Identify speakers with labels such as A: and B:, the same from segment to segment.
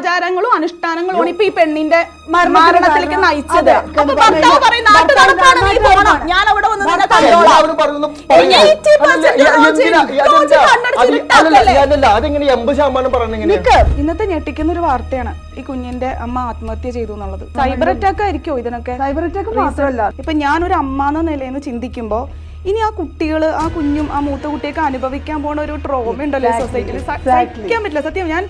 A: ആചാരങ്ങളും അനുഷ്ഠാനങ്ങളും ഇപ്പൊ ഈ പെണ്ണിന്റെ മരണത്തിലേക്ക്. നയിച്ചത്
B: അതെ.
A: അപ്പൊ
B: കാരണം
A: ഭർത്താവ് പറയും നാട്ടു
B: ഭർത്താവ്
A: നടപ്പാണ് നീ പോണം
B: നാട്ടുനടപ്പാണ്.
A: ഞാൻ അവിടെ വന്ന് നിന്നെ
B: ഭർത്താവ്
A: കണ്ടോളാം
C: എല്ലാവരും പറയുന്നു പറയുന്നു.
A: 80%
C: അല്ലല്ല,
A: റോജി-
C: എന്തിനാ?
A: റോജി
C: അതെന്താ?
A: കണ്ണടച്ച്
C: അത്
A: വിട്ടാക്കല്ലേ?
C: അല്ലല്ല, അതല്ല, അതെങ്ങനെ എൺപത് ശതമാനം പറയണ എങ്ങനെയാ
A: നിക്ക് ഇന്നത്തെ ഞെട്ടിക്കുന്ന ഒരു വാർത്തയാണ് ഈ കുഞ്ഞിന്റെ അമ്മ ആത്മഹത്യ ചെയ്തു എന്നുള്ളത് സൈബർ അറ്റാക്ക് ആയിരിക്കോ ഇതിനൊക്കെ
B: സൈബർ അറ്റാക്ക് മാത്രമല്ല
A: ഇപ്പൊ ഞാൻ ഒരു അമ്മ എന്ന നിലയിൽ നിന്ന് ചിന്തിക്കുമ്പോ ഇനി ആ കുട്ടികൾ ആ കുഞ്ഞും ആ മൂത്ത കുട്ടിയൊക്കെ അനുഭവിക്കാൻ പോണ ഒരു ട്രോമ ഉണ്ടല്ലോ സൊസൈറ്റിയിൽ സഹിക്കാൻ പറ്റില്ല സത്യം ഞാൻ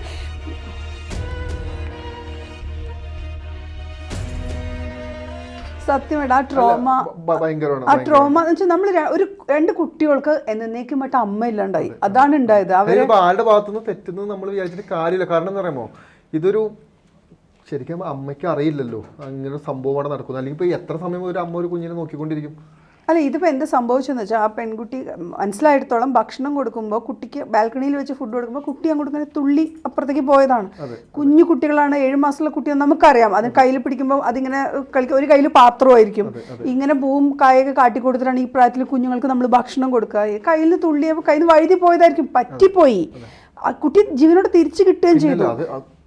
B: സത്യമായിട്ട് ആ ട്രോമ ആ ട്രോമ എന്ന് വെച്ചാൽ നമ്മൾ ഒരു രണ്ട് കുട്ടികൾക്ക് എന്നേക്കുമായിട്ട് അമ്മ ഇല്ലാണ്ടായി. അതാണ് ഉണ്ടായത്.
C: അവർ ഭാഗത്തുനിന്ന് തെറ്റുന്നത് നമ്മൾ വിചാരിച്ചിട്ട് കാര്യമില്ല. കാരണം എന്താ പറയുമോ ഇതൊരു ശരിക്കും അമ്മയ്ക്ക് അറിയില്ലല്ലോ. അങ്ങനെ സംഭവമാണ് സംഭവം അവിടെ നടക്കുന്നത് അല്ലെങ്കിൽ ഇപ്പൊ എത്ര സമയം ഒരു അമ്മ ഒരു കുഞ്ഞിനെ നോക്കിക്കൊണ്ടിരിക്കും?
B: അല്ല ഇതിപ്പോൾ എന്ത് സംഭവിച്ചെന്ന് വെച്ചാൽ ആ പെൺകുട്ടി മനസ്സിലായിടത്തോളം ഭക്ഷണം കൊടുക്കുമ്പോൾ കുട്ടിക്ക് ബാൽക്കണിയിൽ വെച്ച് ഫുഡ് കൊടുക്കുമ്പോൾ കുട്ടി അങ്ങോട്ട് ഇങ്ങനെ തുള്ളി അപ്പുറത്തേക്ക് പോയതാണ്. കുഞ്ഞു കുട്ടികളാണ് ഏഴ് മാസമുള്ള കുട്ടി നമുക്കറിയാം. അത് കയ്യിൽ പിടിക്കുമ്പോൾ അതിങ്ങനെ കളിക്കുക ഒരു കയ്യിൽ പാത്രമായിരിക്കും. ഇങ്ങനെ പൂവും കായൊക്കെ കാട്ടി കൊടുത്തിട്ടാണ് ഈ പ്രായത്തിൽ കുഞ്ഞുങ്ങൾക്ക് നമ്മൾ ഭക്ഷണം കൊടുക്കുക. കയ്യിൽ നിന്ന് തുള്ളിയപ്പോൾ കയ്യിൽ നിന്ന് വഴുതി പോയതായിരിക്കും. പറ്റിപ്പോയി. ആ കുട്ടി ജീവനോട് തിരിച്ചു കിട്ടുകയും ചെയ്തു.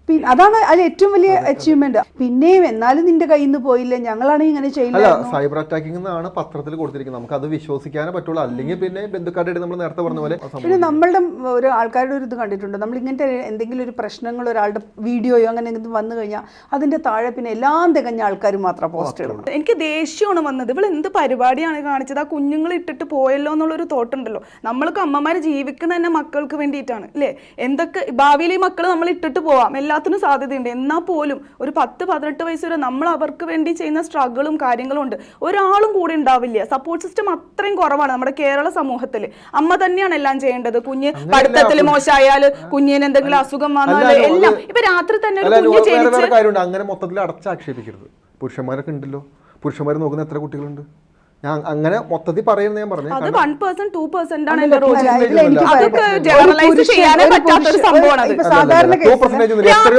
B: പിന്നെ അതാണ് അതിൽ ഏറ്റവും വലിയ അച്ചീവ്മെന്റ് പിന്നെയും എന്നാലും നിന്റെ കയ്യിൽ നിന്ന് പോയില്ല. ഞങ്ങളാണ് ഇങ്ങനെ
C: ചെയ്യുന്നത് സൈബർ അറ്റാക്കിംഗ് എന്നാണ് പത്രത്തിൽ കൊടുത്തിരിക്കുന്നത്. നമുക്ക് അത് വിശ്വസിക്കാനേ പറ്റുള്ളൂ. അല്ലെങ്കിൽ പിന്നെ ബന്ധുക്കാരുടെ ഇടയിൽ നമ്മൾ നേരത്തെ പറഞ്ഞ പോലെ ആ സംഭവം
B: പിന്നെ നമ്മളുടെ ഒരു ആൾക്കാരുടെ ഒരു ഇത് കണ്ടിട്ടുണ്ട്. നമ്മൾ ഇങ്ങനത്തെ എന്തെങ്കിലും ഒരു പ്രശ്നങ്ങൾ ഒരാളുടെ വീഡിയോയോ അങ്ങനെ എന്തെങ്കിലും വന്നു കഴിഞ്ഞാൽ അതിന്റെ താഴെ പിന്നെ എല്ലാം തികഞ്ഞ ആൾക്കാർ മാത്രം പോസ്റ്റ് ഇടുന്നത്.
A: എനിക്ക് ദേഷ്യമാണ് വന്നത്. ഇവൾ എന്ത് പരിപാടിയാണ് കാണിച്ചത്? ആ കുഞ്ഞുങ്ങൾ ഇട്ടിട്ട് പോയല്ലോ എന്നുള്ളൊരു തോട്ടുണ്ടല്ലോ നമ്മൾക്ക് അമ്മമാര് ജീവിക്കുന്ന തന്നെ മക്കൾക്ക് വേണ്ടിയിട്ടാണ് അല്ലേ? എന്തൊക്കെ ഭാവിയിൽ ഈ മക്കൾ നമ്മൾ ഇട്ടിട്ട് പോവാം. എല്ലാത്തിനും സാധ്യതയുണ്ട്. എന്നാൽ പോലും ഒരു പത്ത് പതിനെട്ട് വയസ്സ് വരെ നമ്മൾ അവർക്ക് വേണ്ടി ചെയ്യുന്ന സ്ട്രഗിളും കാര്യങ്ങളും ഉണ്ട്. ഒരാളും കൂടെ ഉണ്ടാവില്ല. സപ്പോർട്ട് സിസ്റ്റം അത്രയും കുറവാണ് നമ്മുടെ കേരള സമൂഹത്തിൽ അമ്മ തന്നെയാണ് എല്ലാം ചെയ്യേണ്ടത്. കുഞ്ഞ് പഠിത്തത്തിൽ മോശമായാൽ കുഞ്ഞിന് എന്തെങ്കിലും അസുഖം വന്നാൽ എല്ലാം. ഇപ്പൊ രാത്രി തന്നെ ഒരു കുഞ്ഞ് ജനിച്ച്
C: അങ്ങനെ മൊത്തത്തിൽ അടച്ചാക്ഷേപിക്കരുത്. പുരുഷന്മാരൊക്കെ ഉണ്ടല്ലോ. പുരുഷന്മാർ നോക്കുന്ന എത്ര കുട്ടികളുണ്ട്? ഞാൻ അങ്ങനെ മൊത്തത്തിൽ പറയുന്നത് ഞാൻ പറഞ്ഞു.
A: അത് വൺ പേഴ്സെന്റ് ടൂ പെർസെന്റ് ആണ് എന്റെ അതൊക്കെ
B: ജനറലൈസ്
A: പറ്റാത്ത
B: ഒരു
A: സംഭവമാണ്
B: ഒരു-
A: അത്.
B: ഇപ്പൊ സാധാരണ കേസിൽ
A: രാത്രി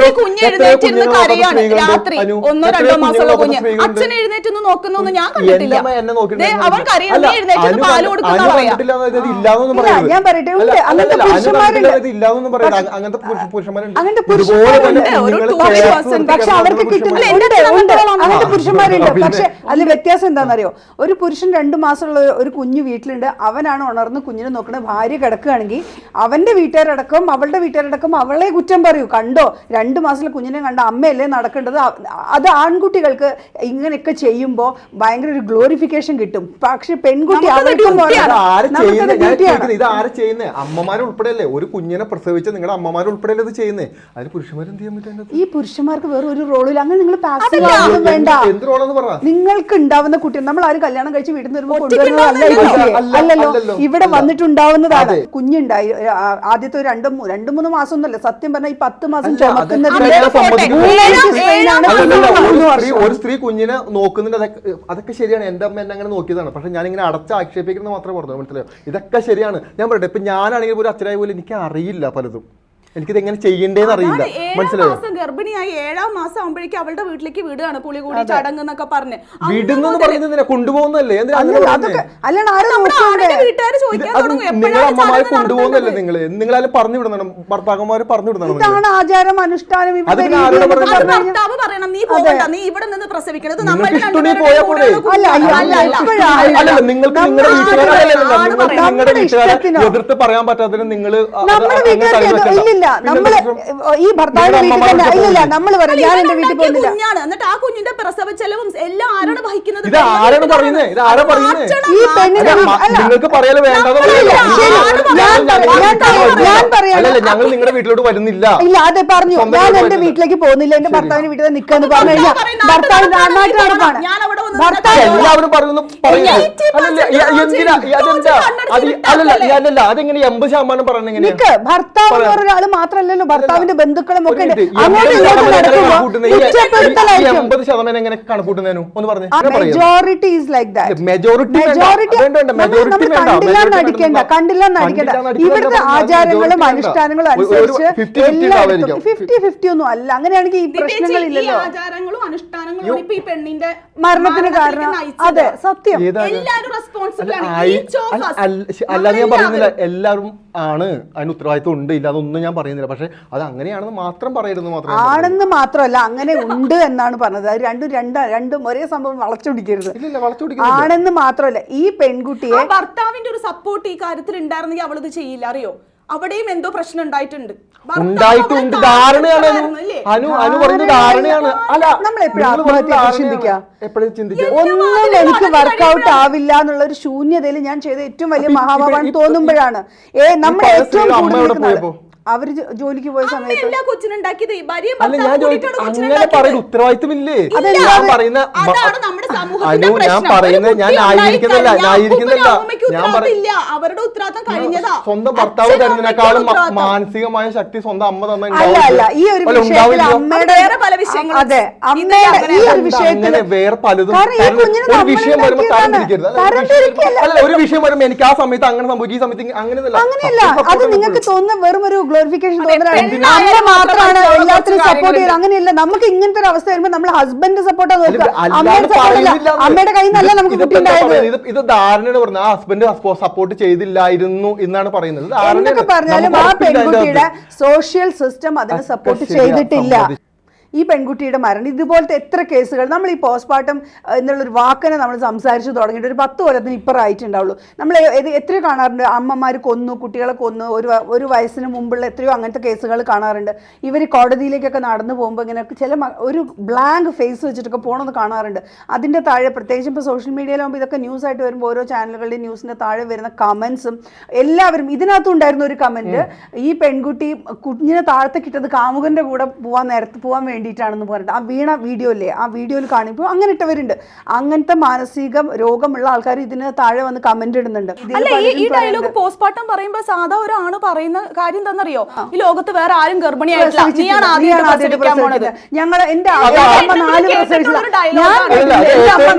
A: കരയാണ് ഒന്നോ രണ്ടോ മാസമുള്ള കുഞ്ഞ് അച്ഛൻ എഴുന്നേറ്റ് നോക്കുന്നൊന്നും ഞാൻ കണ്ടിട്ടില്ല. ദേ, അവൻ കരയാണ് നീ എഴുന്നേറ്റ് പാൽ കൊടുക്കുന്ന പറയാം?
C: ഇല്ലാന്നൊന്നും
B: ഇല്ല, ഞാൻ പറയട്ടെ. അങ്ങനത്തെ പുരുഷന്മാരുണ്ട്.
C: അങ്ങനത്തെ പുരുഷ- പുരുഷന്മാരുണ്ട്.
B: അങ്ങനത്തെ
C: ഇതുപോലെ തന്നെ
B: പുരുഷന്മാരുണ്ട്.
A: ഒരു 20%
B: പക്ഷെ അവർക്ക് അങ്ങനത്തെ പുരുഷന്മാരുണ്ട്. പക്ഷെ അതിൽ വ്യത്യാസം എന്താണെന്നറിയോ? ഒരു പുരുഷൻ രണ്ടു മാസമുള്ള ഒരു കുഞ്ഞ് വീട്ടിലുണ്ട്. അവനാണ് ഉണർന്ന് കുഞ്ഞിനെ നോക്കുന്നത് ഭാര്യ കിടക്കുകയാണെങ്കിൽ അവന്റെ വീട്ടുകാരടക്കം അവളുടെ വീട്ടുകാരടക്കം അവളെ കുറ്റം പറയൂ. കണ്ടോ? രണ്ട് മാസത്തിലെ കുഞ്ഞിനെ കണ്ട അമ്മയല്ലേ നടക്കേണ്ടത്? അത് ആൺകുട്ടികൾക്ക് ഇങ്ങനെയൊക്കെ ചെയ്യുമ്പോൾ ഭയങ്കര ഒരു ഗ്ലോറിഫിക്കേഷൻ കിട്ടും. പക്ഷെ പെൺകുട്ടി
C: ഇത് ആര് ചെയ്യുന്നത് ഉൾപ്പെടെയല്ലേ? ഒരു കുഞ്ഞിനെ പ്രസവിച്ച നിങ്ങളുടെ അമ്മമാരെ ഉൾപ്പെടെയല്ലേ ഇത് ചെയ്യുന്നത് അതിന് പുരുഷന്മാരെന്ത് ചെയ്യാൻ പറ്റുന്നത്
B: ഈ പുരുഷന്മാർക്ക് വേറെ ഒരു റോളിൽ അങ്ങനെ നിങ്ങൾ പാസീവ് വേണ്ട.
C: എന്ത് റോളെന്ന് പറ?
B: നിങ്ങൾക്ക് ഉണ്ടാവുന്ന കുട്ടി നമ്മൾ ആരും കല്യാണം കഴിച്ച് വീട്ടിൽ നിന്ന് അല്ലല്ലോ. ഇവിടെ വന്നിട്ടുണ്ടാവുന്നതാണ്. കുഞ്ഞുണ്ടായി ആദ്യത്തെ ഒരു രണ്ടു മൂ- രണ്ട് മൂന്ന് മാസം ഒന്നല്ല സത്യം പറഞ്ഞാൽ ഈ പത്ത് മാസം
C: ചുമക്കുന്ന
B: ചുമക്കുന്നത്
C: ഒരു സ്ത്രീ കുഞ്ഞിനെ നോക്കുന്നുണ്ട് അതൊക്കെ അതൊക്കെ ശരിയാണ്. എന്റെ അമ്മ എന്നെ അങ്ങനെ നോക്കിയതാണ്. പക്ഷെ ഞാൻ ഇങ്ങനെ അടച്ച് ആക്ഷേപിക്കുന്നത് മാത്രമേ പറഞ്ഞു മനസ്സിലായോ? ഇതൊക്കെ ശരിയാണ്. ഞാൻ പറയട്ടെ ഇപ്പൊ ഞാനാണെങ്കിൽ ഒരു അച്ഛനായ പോലും എനിക്ക് അറിയില്ല പലതും. എനിക്കിത് എങ്ങനെ ചെയ്യണ്ടേന്ന് അറിയില്ല. മനസ്സിലായോ?
A: ഗർഭിണിയായി ഏഴാം മാസം ആകുമ്പോഴേക്കും അവളുടെ വീട്ടിലേക്ക് വീടാണ് പുളി കൂടി ചടങ്ങ് എന്നൊക്കെ പറഞ്ഞ്.
C: വീടുന്നു
A: വിടുന്നു
C: പറയുന്നതിനെ കൊണ്ടുപോകുന്നല്ലേ
A: തുടങ്ങും?
C: നിങ്ങൾ
A: നിങ്ങളെ
C: അമ്മമാരെ കൊണ്ടുപോകുന്നല്ലേ? നിങ്ങൾ? പറഞ്ഞു വിടണം. ഭർത്താക്കന്മാര് പറഞ്ഞു വിടണം
B: ഇതാണ് ആചാരം അനുഷ്ഠാനം
A: ഭർത്താവ് പറയണം നീ പോകണ്ട നീ ഇവിടെ നിന്ന്
C: നിങ്ങൾക്ക് നിങ്ങളുടെ വീട്ടുകാരല്ല നിങ്ങൾക്ക്. നിങ്ങളുടെ വീട്ടുകാരെ? എതിർത്ത് പറയാൻ പറ്റാത്തതിന് നിങ്ങൾ
B: നമ്മുടെ നമ്മൾ ഈ ഭർത്താവിന്റെ വീട്ടിൽ തന്നെ ഇല്ലില്ല നമ്മൾ പറയും ഞാൻ എന്റെ വീട്ടിൽ പോകുന്നില്ല.
A: കുഞ്ഞാണ്. എന്നിട്ട് ആ കുഞ്ഞിന്റെ പ്രസവ ചെലവും എല്ലാം ആരാണ് വഹിക്കുന്നത്?
C: ഇത് ആരാണ് പറയുന്നത് ഇത് ആരാ പറയുന്നത്
B: ഈ പെണ്ണിന്
C: നിങ്ങൾക്ക് വേണ്ടത്
B: ഇല്ല, ഞാൻ പറയാം.
C: ഞങ്ങൾ നിങ്ങളുടെ വീട്ടിലോട്ട് വരുന്നില്ല.
B: ഇല്ല അതെ പറഞ്ഞു. ഞാൻ എന്റെ വീട്ടിലേക്ക് പോകുന്നില്ല. എന്റെ ഭർത്താവിന്റെ വീട്ടിൽ നിൽക്കാന്ന് പറഞ്ഞു
A: ഭർത്താവ്
B: കഴിഞ്ഞാൽ
A: പറയും,
B: ഭർത്താവ്
A: നാട്ടു നടപ്പാണ്, ഞാൻ അവിടെ വന്ന്
B: ഭർത്താവ്
C: എല്ലാവരും പറയുന്നു പറയുന്നു. അല്ലല്ല അതെങ്ങനെ എൺപത് ശതമാനം എങ്ങനെയാ?
B: ഭർത്താവ് എന്ന് മാത്രല്ലല്ലോ ഭർത്താവിന്റെ ബന്ധുക്കളും ഒക്കെ majority is like that
C: majority
B: majority
C: വേണ്ട. മെജോറിറ്റി വേണ്ട
B: കണ്ടില്ല നടിക്കേണ്ട കണ്ടില്ല നടിക്കേണ്ട ഇവിടുത്തെ ആചാരങ്ങളും അനുഷ്ഠാനങ്ങളും അനുസരിച്ച് ഫിഫ്റ്റി ഫിഫ്റ്റി ഒന്നും അല്ല. അങ്ങനെയാണെങ്കിൽ ഈ പ്രശ്നങ്ങളില്ലല്ലോ.
A: അനുഷ്ഠാനങ്ങളും ഇപ്പൊ ഈ പെണ്ണിന്റെ
B: മരണത്തിന് കാരണം അതെ സത്യം.
A: എല്ലാവരും റെസ്പോൺസിബിൾ.
C: അല്ലാതെ ഞാൻ. പറയുന്നില്ല എല്ലാവരും ആണ്. അതിന് ഉത്തരവാദിത്വം ഉണ്ട് ഇല്ല അതൊന്നും ഞാൻ പറയുന്നില്ല. പക്ഷെ അത് അങ്ങനെയാണെന്ന് മാത്രം പറയരുത് മാത്രമേ
B: ആണെന്ന് മാത്രമല്ല അങ്ങനെ ഉണ്ട് എന്നാണ് പറഞ്ഞത്. അത് രണ്ടും രണ്ട് രണ്ടും ഒരേ സംഭവം വളച്ചൊടിക്കരുത്
C: ഇല്ല ഇല്ല വളച്ചു
B: ആണെന്ന് മാത്രമല്ല ഈ പെൺകുട്ടിയെ
A: ഭർത്താവിന്റെ ഒരു സപ്പോർട്ട് ഈ കാര്യത്തിൽ ഉണ്ടായിരുന്നെങ്കിൽ അവളിത് ചെയ്യില്ല അറിയോ? അവിടെയും എന്തോ പ്രശ്നം ഉണ്ടായിട്ടുണ്ട്.
C: ഉണ്ടായിട്ടുണ്ട് ധാരണയാണ്. അനു? അനു പറയുന്നത് ധാരണയാണ്. അല്ല
B: നമ്മൾ എപ്പോഴും ചിന്തിക്കുക?
C: എപ്പോഴും ചിന്തിക്കുക
B: ഒന്നും എനിക്ക് വർക്കൗട്ട് ആവില്ല എന്നുള്ള ഒരു ശൂന്യതയിൽ ഞാൻ ചെയ്ത ഏറ്റവും വലിയ മഹാഭാവാണ് തോന്നുമ്പോഴാണ്. ഏ
C: നമ്മുടെ
B: ഏറ്റവും കൂടുതൽ അവർ ജോലിക്ക് പോയ സമയത്ത്
A: എല്ലാ കൊച്ചിനുണ്ടാക്കിയത് ഭാര്യയും
C: അല്ല ഞാൻ അങ്ങനെ പറയുന്ന ഉത്തരവാദിത്തമില്ലേ
A: ഇല്ലേ.
C: ഞാൻ പറയുന്ന
A: അതാണ് നമ്മുടെ സമൂഹത്തിന്റെ
C: അനു ഞാൻ പറയുന്നത് ഞാൻ
A: ആയിരിക്കുന്നില്ല ആയിരിക്കുന്നില്ല
C: ഞാൻ
A: അവരുടെ ഉത്തരവാദിത്തം കഴിഞ്ഞതാ.
C: സ്വന്തം ഭർത്താവ് തരുന്നതിനേക്കാളും മാനസികമായ ശക്തി സ്വന്തം അമ്മ തന്നെ
B: അല്ല അല്ല. ഈ ഒരു വിഷയത്തിൽ അമ്മയുടെ
A: വേറെ പല വിഷയങ്ങളും
B: അതെ അമ്മയുടെ ഈ ഒരു വിഷയത്തിൽ
C: വേറെ പലതും
B: ഈ
C: ഒരു വിഷയം വരുമ്പോൾ തരം. തിരിക്കരുത്. അല്ല, ഒരു വിഷയം
B: വരുമ്പോ
C: വരുമ്പോൾ- എനിക്ക് ആ സമയത്ത് അങ്ങനെ സംഭവിക്കും. ഈ സമയത്ത് ഇങ്ങ-
B: അങ്ങനെയല്ല. അത് നിങ്ങൾക്ക്. തോന്നുന്ന വെറും ഒരു ഗ്ലോറിഫിക്കേഷൻ അമ്മ മാത്രമാണ് എല്ലാത്തിനും സപ്പോർട്ട് ചെയ്യുന്നത്
A: കാര്യങ്ങളുണ്ട്.
B: അങ്ങനെയല്ല നമുക്ക് ഇങ്ങനത്തെ ഒരു അവസ്ഥ വരുമ്പോൾ നമ്മൾ ഹസ്ബൻഡ് സപ്പോർട്ടാ നോക്കുക. അമ്മയുടെ കയ്യിൽ നിന്നല്ല നമുക്ക്?
C: ഇത് ധാരണയാണ് പറഞ്ഞത് ആ ഹസ്ബൻഡ് സപ്പോർട്ട് ചെയ്തില്ലായിരുന്നു എന്നാണ് പറയുന്നത്.
B: എന്നൊക്കെ പറഞ്ഞാലും ആ പെൺകുട്ടിയുടെ സോഷ്യൽ സിസ്റ്റം അതിനെ സപ്പോർട്ട് ചെയ്തിട്ടില്ല. ഈ പെൺകുട്ടിയുടെ മരണം ഇതുപോലത്തെ എത്ര കേസുകൾ നമ്മൾ ഈ പോസ്റ്റ്മോർട്ടം എന്നുള്ളൊരു വാക്കിനെ നമ്മൾ സംസാരിച്ചു തുടങ്ങിയിട്ട് ഒരു പത്ത് കൊല്ലത്തിന് ഇപ്പുറം ആയിട്ടുണ്ടാവുള്ളൂ. നമ്മൾ ഇത് എത്രയോ കാണാറുണ്ട് അമ്മമാർ കൊന്നു കുട്ടികളെ കൊന്നു ഒരു ഒരു വയസ്സിന് മുമ്പുള്ള എത്രയോ അങ്ങനത്തെ കേസുകൾ കാണാറുണ്ട്. ഇവർ കോടതിയിലേക്കൊക്കെ നടന്നു പോകുമ്പോൾ ഇങ്ങനെ ചില ഒരു ബ്ലാങ്ക് ഫേസ് വെച്ചിട്ടൊക്കെ പോകണമെന്ന് കാണാറുണ്ട്. അതിന്റെ താഴെ പ്രത്യേകിച്ചും ഇപ്പോൾ സോഷ്യൽ മീഡിയയിലാകുമ്പോൾ ഇതൊക്കെ ന്യൂസ് ആയിട്ട് വരുമ്പോൾ ഓരോ ചാനലുകളുടെയും ന്യൂസിന്റെ താഴെ വരുന്ന കമൻസും എല്ലാവരും ഇതിനകത്തും ഉണ്ടായിരുന്ന ഒരു കമന്റ് ഈ പെൺകുട്ടി കുഞ്ഞിനെ താഴത്തേക്കിട്ടത് കാമുകന്റെ കൂടെ പോകാൻ നേരത്ത് പോകാൻ വേണ്ടിയിട്ടാണെന്ന് പറഞ്ഞിട്ട് ആ വീണ വീഡിയോ ഇല്ലേ ആ വീഡിയോയിൽ കാണിപ്പോൾ അങ്ങനെ ഇട്ടവരുണ്ട്. അങ്ങനത്തെ മാനസിക രോഗമുള്ള ആൾക്കാർ ഇതിന് താഴെ വന്ന് കമന്റ് ഇടുന്നുണ്ട്.
A: അല്ല ഈ ഡയലോഗ്. പോസ്റ്റ്മോർട്ടം പറയുമ്പോൾ സാധാ ഒരാണ് പറയുന്ന കാര്യം തന്നറിയോ ഈ ലോകത്ത് വേറെ ആരും ഗർഭിണിയായിട്ടില്ല.
B: ഞങ്ങൾ എന്റെ അമ്മ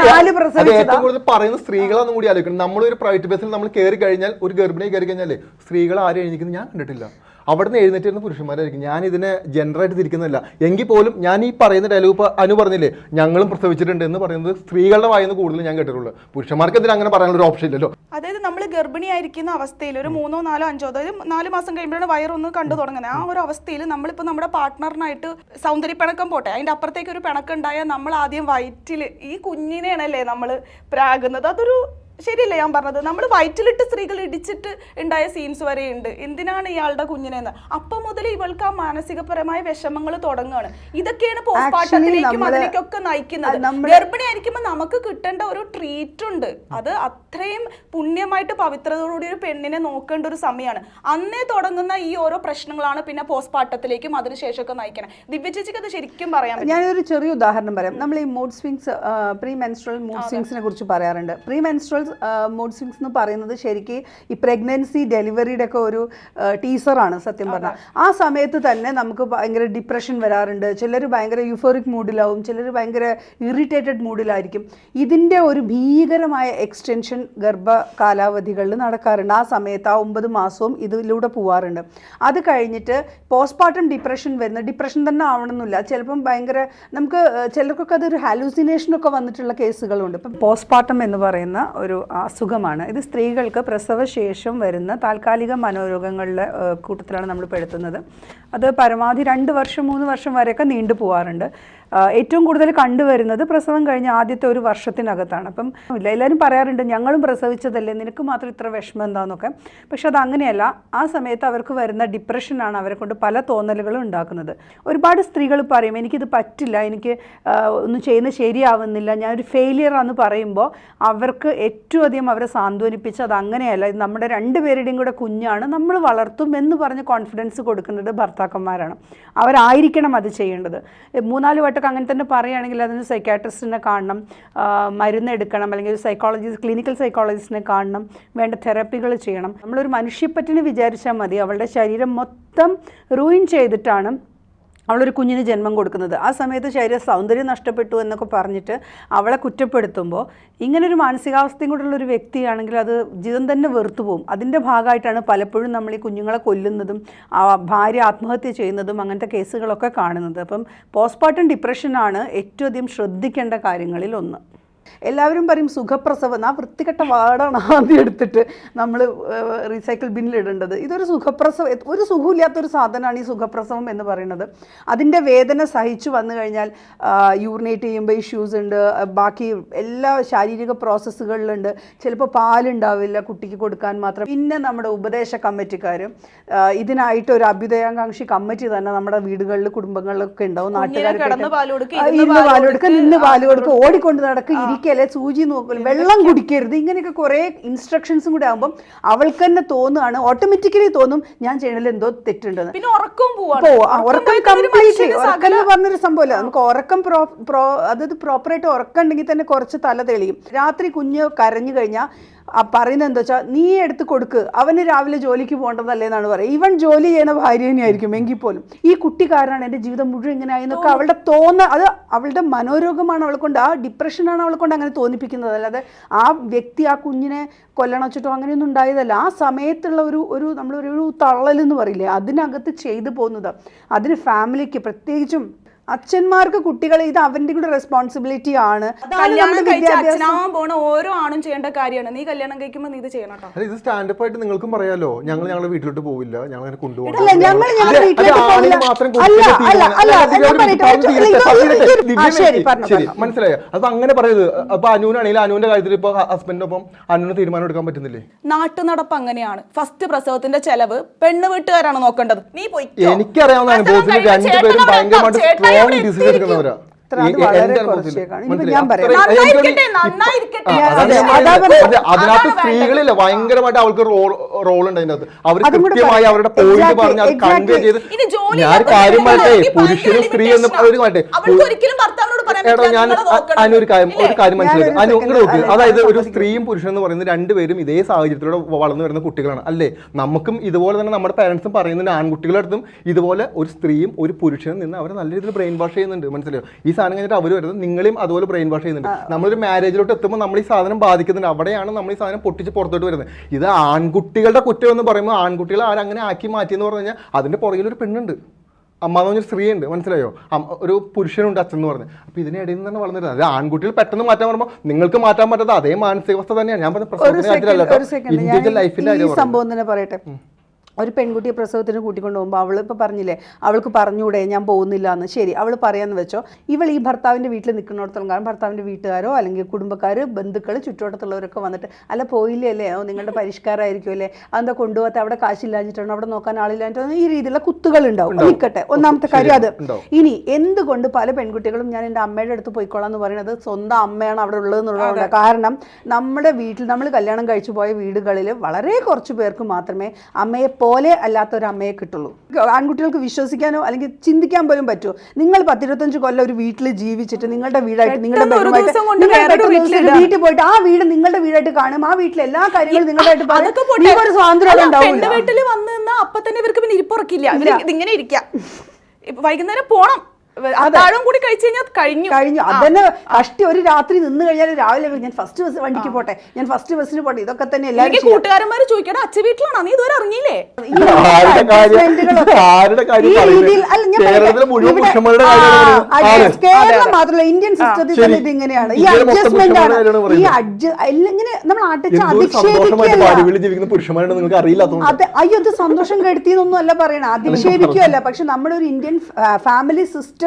B: നാല് പ്രസവിച്ചതാ.
C: പറയുന്ന സ്ത്രീകളാന്നും കൂടി ആലോചിക്കണം. നമ്മളൊരു പ്രൈവറ്റ് ബസ്സിൽ നമ്മൾ കയറി കഴിഞ്ഞാൽ ഒരു ഗർഭിണി കയറി കഴിഞ്ഞാൽ സ്ത്രീകൾ ആരും എഴുതിക്കുന്നത് ഞാൻ കണ്ടിട്ടില്ല. അവിടുന്ന് എഴുന്നേറ്റ് വരുന്ന പുരുഷന്മാരായിരിക്കും. ഞാൻ ഇതിനെ ജനറായിട്ട് തിരിക്കുന്നില്ല എങ്കിൽ പോലും ഞാൻ ഈ പറയുന്ന ഡയലോഗ് ഇപ്പോൾ അനു പറഞ്ഞില്ലേ? ഞങ്ങളും പ്രസവിച്ചിട്ടുണ്ട് എന്ന് പറയുന്നത് സ്ത്രീകളുടെ വായിന്ന് കൂടുതൽ ഞാൻ കേട്ടിട്ടുള്ളൂ. പുരുഷന്മാർക്ക് ഇതിന് അങ്ങനെ പറയാനുള്ള ഒരു ഓപ്ഷൻ ഇല്ലല്ലോ.
A: അതായത് നമ്മൾ ഗർഭിണിയായിരിക്കുന്ന അവസ്ഥയിൽ ഒരു മൂന്നോ നാലോ അഞ്ചോ അതായത് നാല് മാസം കഴിയുമ്പോഴാണ് വയറൊന്ന് കണ്ടു തുടങ്ങുന്നത്. ആ ഒരു അവസ്ഥയിൽ നമ്മളിപ്പോൾ നമ്മുടെ പാർട്ട്ണറിനായിട്ട് സൗന്ദര്യ പിണക്കം പോട്ടെ. അതിന്റെ അപ്പുറത്തേക്ക് ഒരു പിണക്കം ഉണ്ടായാൽ നമ്മൾ ആദ്യം വയറ്റിൽ ഈ കുഞ്ഞിനെയാണല്ലേ നമ്മൾ പ്രാകുന്നത്. അതൊരു ശരിയല്ലേ ഞാൻ പറഞ്ഞത്? നമ്മൾ വയറ്റിലിട്ട് സ്ത്രീകൾ ഇടിച്ചിട്ട് ഉണ്ടായ സീൻസ് വരെ ഉണ്ട്. എന്തിനാണ് ഇയാളുടെ കുഞ്ഞിനെന്ന് അപ്പം മുതൽ ഇവൾക്ക് ആ മാനസികപരമായ വിഷമങ്ങൾ തുടങ്ങുകയാണ്. ഇതൊക്കെയാണ് പോസ്റ്റ്മോർട്ടത്തിലേക്കും അതിലേക്കൊക്കെ നയിക്കുന്നത്.
B: ഗർഭിണി ആയിരിക്കുമ്പോൾ
A: ഗർഭിണിയായിരിക്കുമ്പോൾ നമുക്ക് കിട്ടേണ്ട ഒരു ട്രീറ്റ് ഉണ്ട്. അത് അത്രയും പുണ്യമായിട്ട് പവിത്രതയോടുകൂടി ഒരു പെണ്ണിനെ നോക്കേണ്ട ഒരു സമയമാണ്. അന്നേ തുടങ്ങുന്ന ഈ ഓരോ പ്രശ്നങ്ങളാണ് പിന്നെ പോസ്റ്റ്മോർട്ടത്തിലേക്കും അതിനുശേഷമൊക്കെ നയിക്കണം. ദിവ്യചേച്ചിക്ക് അത് ശരിക്കും പറയാം
B: ഞാനൊരു ചെറിയ ഉദാഹരണം പറയാം. നമ്മൾ ഈ mood swings pre menstrual mood സ്വിങ്സിനെ കുറിച്ച് പറയാറുണ്ട്. പ്രീ മെൻസ്ട്രൽ മൂഡ് സ്വിങ്സ് എന്ന് പറയുന്നത് ശരിക്ക് ഈ പ്രഗ്നൻസി ഡെലിവറിയുടെ ഒക്കെ ഒരു ടീസറാണ് സത്യം പറഞ്ഞാൽ. ആ സമയത്ത് തന്നെ നമുക്ക് ഭയങ്കര ഡിപ്രഷൻ വരാറുണ്ട്. ചിലർ ഭയങ്കര യുഫോറിക് മൂഡിലാവും ചിലർ ഭയങ്കര ഇറിറ്റേറ്റഡ് മൂഡിലായിരിക്കും ഇതിന്റെ ഒരു ഭീകരമായ എക്സ്റ്റൻഷൻ ഗർഭ കാലാവധികളിൽ നടക്കാറുണ്ട്. ആ സമയത്ത് ആ ഒമ്പത് മാസവും ഇതിലൂടെ പോവാറുണ്ട്. അത് കഴിഞ്ഞിട്ട് പോസ്റ്റ്മോർട്ടം ഡിപ്രഷൻ വരുന്ന ഡിപ്രഷൻ തന്നെ ആവണമെന്നില്ല. ചിലപ്പം ഭയങ്കര നമുക്ക് ചിലർക്കൊക്കെ അതൊരു ഹാലൂസിനേഷനൊക്കെ വന്നിട്ടുള്ള കേസുകളുണ്ട്. ഇപ്പം പോസ്റ്റ്മോർട്ടം എന്ന് പറയുന്ന ഒരു അസുഖമാണ്. ഇത് സ്ത്രീകൾക്ക് പ്രസവശേഷം വരുന്ന താൽക്കാലിക മനോരോഗങ്ങളുടെ കൂട്ടത്തിലാണ് നമ്മൾ പെടുത്തുന്നത് അത് പരമാവധി രണ്ട് വർഷം മൂന്ന് വർഷം വരെയൊക്കെ നീണ്ടു പോകാറുണ്ട് ഏറ്റവും കൂടുതൽ കണ്ടുവരുന്നത് പ്രസവം കഴിഞ്ഞ ആദ്യത്തെ ഒരു വർഷത്തിനകത്താണ്. അപ്പം ഇല്ല എല്ലാവരും പറയാറുണ്ട് ഞങ്ങളും പ്രസവിച്ചതല്ലേ? നിനക്ക് മാത്രം ഇത്ര വിഷമം എന്താണെന്നൊക്കെ പക്ഷെ അത് അങ്ങനെയല്ല ആ സമയത്ത് അവർക്ക് വരുന്ന ഡിപ്രഷനാണ് അവരെ കൊണ്ട് പല തോന്നലുകളും ഉണ്ടാക്കുന്നത്. ഒരുപാട് സ്ത്രീകൾ പറയും എനിക്കിത് പറ്റില്ല എനിക്ക് ഒന്നും ചെയ്യുന്നത് ശരിയാവുന്നില്ല. ഞാനൊരു ഫെയിലിയർ ആണെന്ന് പറയുമ്പോൾ അവർക്ക് ഏറ്റവും അധികം അവരെ സാന്ത്വനിപ്പിച്ച് അത് അങ്ങനെയല്ല നമ്മുടെ രണ്ടുപേരുടെയും കൂടെ കുഞ്ഞാണ് നമ്മൾ വളർത്തും എന്ന് പറഞ്ഞ് കോൺഫിഡൻസ് കൊടുക്കുന്നത് ഭർത്താക്കന്മാരാണ്. അവരായിരിക്കണം അത് ചെയ്യേണ്ടത്. മൂന്നാൽ വട്ടമൊക്കെ അങ്ങനെ തന്നെ പറയുകയാണെങ്കിൽ അതിന് സൈക്കാട്രിസ്റ്റിനെ കാണണം മരുന്ന് എടുക്കണം അല്ലെങ്കിൽ ഒരു സൈക്കോളജിസ്റ്റ് ക്ലിനിക്കൽ സൈക്കോളജിസ്റ്റിനെ കാണണം വേണ്ട തെറപ്പികൾ ചെയ്യണം. നമ്മളൊരു മനുഷ്യപ്പറ്റിന് വിചാരിച്ചാൽ മതി. അവളുടെ ശരീരം മൊത്തം റൂയിൻ ചെയ്തിട്ടാണ് അവളൊരു കുഞ്ഞിന് ജന്മം കൊടുക്കുന്നത്. ആ സമയത്ത് ശരീര സൗന്ദര്യം നഷ്ടപ്പെട്ടു എന്നൊക്കെ പറഞ്ഞിട്ട് അവളെ കുറ്റപ്പെടുത്തുമ്പോൾ ഇങ്ങനൊരു മാനസികാവസ്ഥയും കൂടെയുള്ള ഒരു വ്യക്തിയാണെങ്കിൽ അത് ജീവിതം തന്നെ വെറുത്തു പോകും അതിന്റെ ഭാഗമായിട്ടാണ് പലപ്പോഴും നമ്മൾ ഈ കുഞ്ഞുങ്ങളെ കൊല്ലുന്നതും ഭാര്യ ആത്മഹത്യ ചെയ്യുന്നതും അങ്ങനത്തെ കേസുകളൊക്കെ കാണുന്നത്. അപ്പം പോസ്റ്റ്മോർട്ടം ഡിപ്രഷനാണ് ഏറ്റവും അധികം ശ്രദ്ധിക്കേണ്ട കാര്യങ്ങളിൽ ഒന്ന്. എല്ലാവരും പറയും സുഖപ്രസവം. ആ വൃത്തികെട്ട വാടാണ് ആദ്യം എടുത്തിട്ട് നമ്മൾ റീസൈക്കിൾ ബിന്നിൽ ഇടേണ്ടത്. ഇതൊരു സുഖപ്രസവം ഒരു സുഖമില്ലാത്തൊരു സാധനമാണ് ഈ സുഖപ്രസവം എന്ന് പറയുന്നത്. അതിന്റെ വേദന സഹിച്ചു വന്നു കഴിഞ്ഞാൽ യൂറിനേറ്റ് ചെയ്യുമ്പോൾ ഇഷ്യൂസ് ഉണ്ട്. ബാക്കി എല്ലാ ശാരീരിക പ്രോസസ്സുകളിലുണ്ട് ചിലപ്പോൾ പാലുണ്ടാവില്ല കുട്ടിക്ക് കൊടുക്കാൻ മാത്രം. പിന്നെ നമ്മുടെ ഉപദേശ കമ്മിറ്റിക്കാരും ഇതിനായിട്ട് ഒരു അഭ്യുദയാകാംക്ഷി കമ്മിറ്റി തന്നെ നമ്മുടെ വീടുകളിൽ കുടുംബങ്ങളിലൊക്കെ ഉണ്ടാവും. നാട്ടുകാർ
A: ഇന്ന് പാൽ കൊടുക്കുക, ഇന്ന്
B: പാൽ കൊടുക്കുക ഓടിക്കൊണ്ട് നടക്കുക ഇരിക്കല്ലേ സൂചി നോക്കൽ വെള്ളം കുടിക്കരുത്. ഇങ്ങനെയൊക്കെ കുറെ ഇൻസ്ട്രക്ഷൻസും കൂടെ ആകുമ്പോൾ അവൾക്ക് തന്നെ തോന്നുകയാണ് ഓട്ടോമാറ്റിക്കലി തോന്നും ഞാൻ ചെയ്യണതിൽ എന്തോ തെറ്റുണ്ടെന്ന്.
A: പിന്നെ
B: ഉറക്കം ഉറക്കം
A: കംപ്ലീറ്റ്
B: ഉറക്കം എന്ന് പറഞ്ഞൊരു സംഭവമല്ല. നമുക്ക് ഉറക്കം പ്രോ പ്രോ അതായത് പ്രോപ്പറായിട്ട് ഉറക്കം ഉണ്ടെങ്കിൽ തന്നെ കുറച്ച് തല തെളിയും. രാത്രി കുഞ്ഞ് കരഞ്ഞു കഴിഞ്ഞാൽ പറയുന്നത് എന്താ വെച്ചാൽ നീ എടുത്ത് കൊടുക്ക്. അവന് രാവിലെ ജോലിക്ക് പോകേണ്ടതല്ലേ എന്നാണ് പറയുക. ഈവൻ ജോലി ചെയ്യുന്ന ഭാര്യ തന്നെയായിരിക്കും എങ്കിൽ പോലും. ഈ കുട്ടി കാരണമാണ് എന്റെ ജീവിതം മുഴുവൻ ഇങ്ങനെ ആയെന്നൊക്കെ അവളുടെ തോന്ന അത് അവളുടെ മനോരോഗമാണ് അവളെ കൊണ്ട് ആ ഡിപ്രഷനാണ് അവളെ കൊണ്ട് അങ്ങനെ തോന്നിപ്പിക്കുന്നത്. അല്ലാതെ ആ വ്യക്തി ആ കുഞ്ഞിനെ കൊല്ലണച്ചിട്ടോ അങ്ങനെയൊന്നും ഉണ്ടായതല്ല. ആ സമയത്തുള്ള ഒരു ഒരു നമ്മളൊരു ഒരു തള്ളൽ എന്ന് പറയില്ലേ? അതിനകത്ത് ചെയ്തു പോകുന്നത്. അതിന് ഫാമിലിക്ക് പ്രത്യേകിച്ചും അച്ഛന്മാർക്ക് കുട്ടികൾ ഇത് അവന്റെ കൂടെ റെസ്പോൺസിബിലിറ്റി ആണ്.
A: കല്യാണം
B: വിദ്യാഭ്യാസം
A: അച്ഛനാവാൻ പോണ ഓരോ ആണും ചെയ്യേണ്ട കാര്യമാണ്. നീ കല്യാണം കഴിക്കുമ്പോൾ നീ ഇത് ചെയ്യണം കേട്ടോ.
C: ഇത് സ്റ്റാൻഡപ്പ് ആയിട്ട് നിങ്ങൾക്കും പറയാലോ? ഞങ്ങൾ ഞങ്ങളുടെ വീട്ടിലോട്ട് പോവില്ല. ഞങ്ങൾ അങ്ങനെ കൊണ്ടുപോകും
B: അല്ല ഞങ്ങൾ ഞങ്ങളുടെ വീട്ടിലേക്ക് പോകില്ല അല്ല അല്ല
C: തീരുമാനം-
B: അല്ല
C: അല്ല,
B: ഞാൻ
C: ദിവ്യ
B: പറയട്ടെ,
C: പറഞ്ഞു
B: അല്ല,
C: തീരട്ടെ,
B: ഇത്
C: തീരട്ടെ.
B: ഇത്
C: ദിവ്യ
B: ആ, ശരി
C: വ്യക്തി.
B: പറഞ്ഞു
C: ശരി
B: പറഞ്ഞു.
C: മനസ്സിലായോ. അപ്പൊ അങ്ങനെ പറയരുത്. അപ്പൊ അനുവിനാണെങ്കിൽ അനുവിന്റെ കാര്യത്തിൽ ഇപ്പൊ ഹസ്ബൻഡിനൊപ്പം അനുവിന് തീരുമാനം എടുക്കാൻ പറ്റുന്നില്ലേ?
A: നാട്ടു നടപ്പ് അങ്ങനെയാണ്. ഫസ്റ്റ് പ്രസവത്തിന്റെ ചെലവ് പെണ്ണ് വീട്ടുകാരാണ് നോക്കേണ്ടത്. നീ പോയി
C: എനിക്കറിയാവുന്ന അനുഭവത്തിൽ രണ്ടുപേരും ഭയങ്കരമായിട്ട് സ്ട്രോങ് ഡിസിഷൻ എടുക്കുന്നവരാ അതിനകത്ത് സ്ത്രീകളില്ല ഭയങ്കരമായിട്ട് അവൾക്ക് റോൾ റോൾ ഉണ്ട് അതിനകത്ത് അവർ കൃത്യമായി അവരുടെ പോയിന്റ് പറഞ്ഞ് അത് കൺവേ ചെയ്ത്
A: ജോലി
C: ഞാൻ
A: കാര്യമായിട്ടേ
C: പുരുഷനും സ്ത്രീ എന്ന്
A: limitation
C: എടോ ഞാൻ ഒരു കാര്യം ഒരു കാര്യം മനസ്സിലാക്കി.
B: ഞാനൊരു
C: അനു
B: second,
C: നോക്ക്. അതായത് ഒരു സ്ത്രീയും പുരുഷനും എന്ന് പറയുന്നത് രണ്ടുപേരും ഇതേ സാഹചര്യത്തിലൂടെ വളർന്നു വരുന്ന കുട്ടികളാണ്. അല്ലേ? നമുക്കും ഇതുപോലെ തന്നെ നമ്മുടെ പാരന്റ്സും പറയുന്നുണ്ട്. ആൺകുട്ടികളുടെ അടുത്തും ഇതുപോലെ ഒരു സ്ത്രീയും ഒരു പുരുഷനും നിന്ന് അവരെ നല്ല രീതിയിൽ ബ്രെയിൻ വാഷ് ചെയ്യുന്നുണ്ട്. മനസ്സിലായോ? ഈ സാധനം കഴിഞ്ഞിട്ട് അവർ വരുന്നത് നിങ്ങളെയും അതുപോലെ ബ്രെയിൻ വാഷ് ചെയ്യുന്നുണ്ട് നമ്മളൊരു മാരേജിലോട്ട് എത്തുമ്പോൾ നമ്മൾ ഈ സാധനം ബാധിക്കുന്നുണ്ട്. അവിടെയാണ് നമ്മൾ ഈ സാധനം പൊട്ടിച്ച് പുറത്തോട്ട് വരുന്നത്. ഇത് ആൺകുട്ടികളുടെ കുറ്റം എന്ന് പറയുമ്പോൾ ആൺകുട്ടികളെ ആരങ്ങനെ ആക്കി മാറ്റി എന്ന് പറഞ്ഞു കഴിഞ്ഞാൽ അതിന്റെ പുറകിൽ ഒരു പെണ്ണുണ്ട്. അമ്മ എന്ന് പറഞ്ഞൊരു സ്ത്രീ ഉണ്ട് മനസ്സിലായോ ഒരു പുരുഷനുണ്ട് അച്ഛൻ എന്ന് പറഞ്ഞത് അപ്പൊ ഇതിനിടയിൽ നിന്ന് തന്നെ വളർന്നിരുന്നത് അത് ആൺകുട്ടികൾ പെട്ടെന്ന് മാറ്റാൻ പറയുമ്പോൾ നിങ്ങൾക്ക് മാറ്റാൻ പറ്റാത്ത അതേ മാനസികാവസ്ഥ തന്നെയാണ്. ഞാൻ പറഞ്ഞ
B: ഒരു
C: പ്രശ്നത്തിന്റെ കാര്യത്തിലല്ല
B: സംഭവം തന്നെ പറയട്ടെ. ഒരു പെൺകുട്ടിയെ പ്രസവത്തിന് കൂട്ടിക്കൊണ്ട് പോകുമ്പോൾ അവൾ ഇപ്പോൾ പറഞ്ഞില്ലേ അവൾക്ക് പറഞ്ഞൂടെ ഞാൻ പോകുന്നില്ല എന്ന് ശരി അവൾ പറയാന്ന് വെച്ചോ. ഇവൾ ഈ ഭർത്താവിന്റെ വീട്ടിൽ നിൽക്കുന്നിടത്തോളം കാരണം ഭർത്താവിന്റെ വീട്ടുകാരോ അല്ലെങ്കിൽ കുടുംബക്കാർ ബന്ധുക്കൾ ചുറ്റുവട്ടത്തുള്ളവരൊക്കെ വന്നിട്ട് അല്ല പോയില്ലേ അല്ലേ ഓ നിങ്ങളുടെ പരിഷ്കാരമായിരിക്കും അല്ലേ? അതെന്താ കൊണ്ടുപോകാത്ത? അവിടെ കാശില്ലാഞ്ഞിട്ടാണ്? അവിടെ നോക്കാൻ ആളില്ലാഞ്ഞിട്ടാണ്? ഈ രീതിയിലുള്ള കുത്തുകൾ ഉണ്ടാവും. നിൽക്കട്ടെ ഒന്നാമത്തെ കാര്യം അത്. ഇനി എന്തുകൊണ്ട് പല പെൺകുട്ടികളും ഞാൻ എന്റെ അമ്മയുടെ അടുത്ത് പോയിക്കോളാം എന്ന് പറയുന്നത് സ്വന്തം അമ്മയാണ് അവിടെ ഉള്ളതെന്നുള്ളതുകൊണ്ട് കാരണം നമ്മുടെ വീട്ടിൽ നമ്മൾ കല്യാണം കഴിച്ചു പോയ വീടുകളിൽ വളരെ കുറച്ച് പേർക്ക് മാത്രമേ അമ്മയെ പോലെ അല്ലാത്ത ഒരു അമ്മയെ കിട്ടുള്ളൂ. ആൺകുട്ടികൾക്ക് വിശ്വസിക്കാനോ അല്ലെങ്കിൽ ചിന്തിക്കാൻ പോലും പറ്റുമോ നിങ്ങൾ പത്തിരുപത്തഞ്ച് കൊല്ലം ഒരു വീട്ടിൽ ജീവിച്ചിട്ട് നിങ്ങളുടെ വീടായിട്ട് നിങ്ങളുടെ. വീട്ടിൽ പോയിട്ട് ആ വീട് നിങ്ങളുടെ വീടായിട്ട് കാണും. ആ വീട്ടിലെ എല്ലാ കാര്യങ്ങളും നിങ്ങളുടെ സ്വാതന്ത്ര്യം
A: വീട്ടിൽ വന്ന് അപ്പൊ തന്നെ ഇവർക്ക് പിന്നെ ഇരിപ്പുറക്കില്ല ഇങ്ങനെ ഇരിക്കാം. വൈകുന്നേരം പോണം. അത്താഴം കൂടി കഴിച്ചു കഴിഞ്ഞാൽ കഴിഞ്ഞു.
B: കഴിഞ്ഞു. അതന്നെ കഷ്ടി ഒരു രാത്രി നിന്ന് കഴിഞ്ഞാൽ രാവിലെ ഞാൻ ഫസ്റ്റ് ബസ് വണ്ടിക്ക് പോട്ടെ. ഞാൻ ഫസ്റ്റ് ബസ്സിന് പോട്ടെ. ഇതൊക്കെ തന്നെ എല്ലാവരും
A: കൂട്ടുകാരന്മാർ കൂട്ടുകാരന്മാര് ചോദിക്കട്ടെ അച്ഛ വീട്ടിലാണോ? നീ ഇതുവരെ
C: അറിഞ്ഞില്ലേ.
B: കേരളം മാത്രമല്ല ഇന്ത്യൻ സിസ്റ്റത്തിൽ. തന്നെ ഇത് ഇങ്ങനെയാണ് ഈ അഡ്ജസ്റ്റ്മെന്റ് ആണ്. ഈ അഡ്ജ് ഇങ്ങനെ നമ്മൾ അടച്ച അതെ. അയ്യോ അത് സന്തോഷം കെടുത്തിയെന്നൊന്നും അല്ല പറയണത് അധിക്ഷേപിക്കുകയല്ല. പക്ഷെ നമ്മുടെ ഒരു ഇന്ത്യൻ ഫാമിലി സിസ്റ്റം